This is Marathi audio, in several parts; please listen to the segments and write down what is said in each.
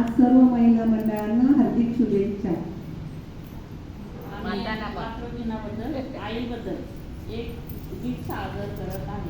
आज सर्व महिला मंडळांना हार्दिक शुभेच्छा. आईबद्दल एक गीत सादर करत आहे.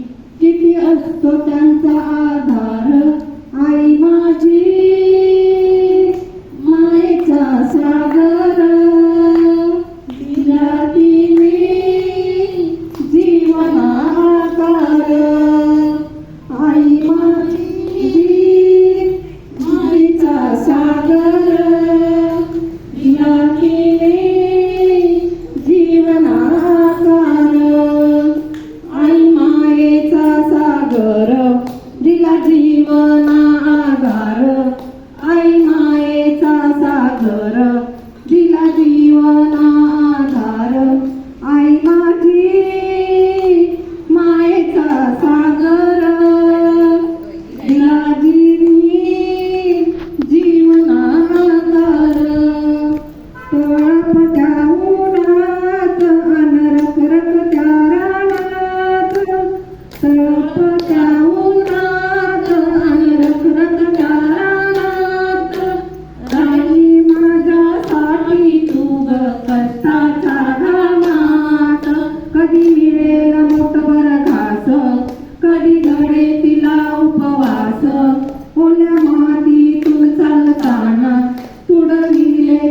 King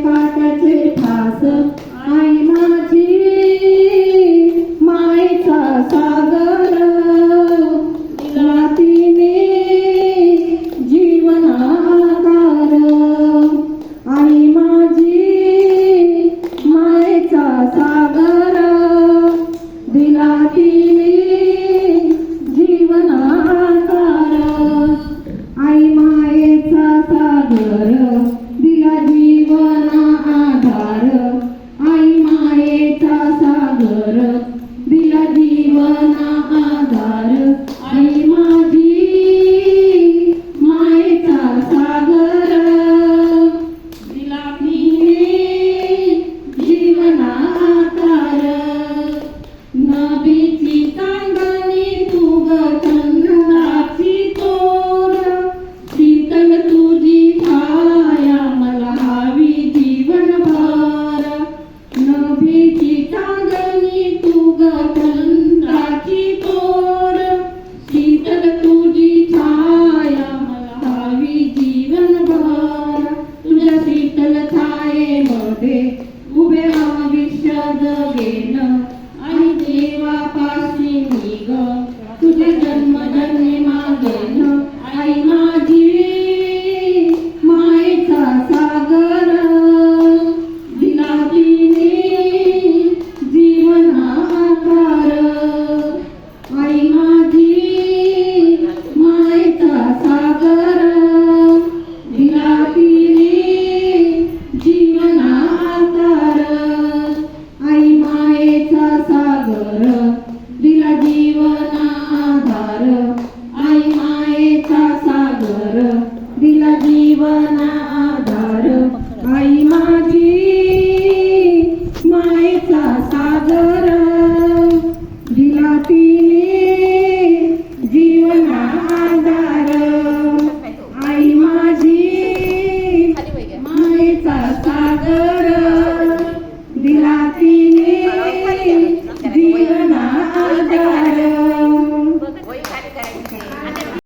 parted with passive आनंद घेणं आणि देवापासून निघ. तुझ्या कर दिला जीवनाधार.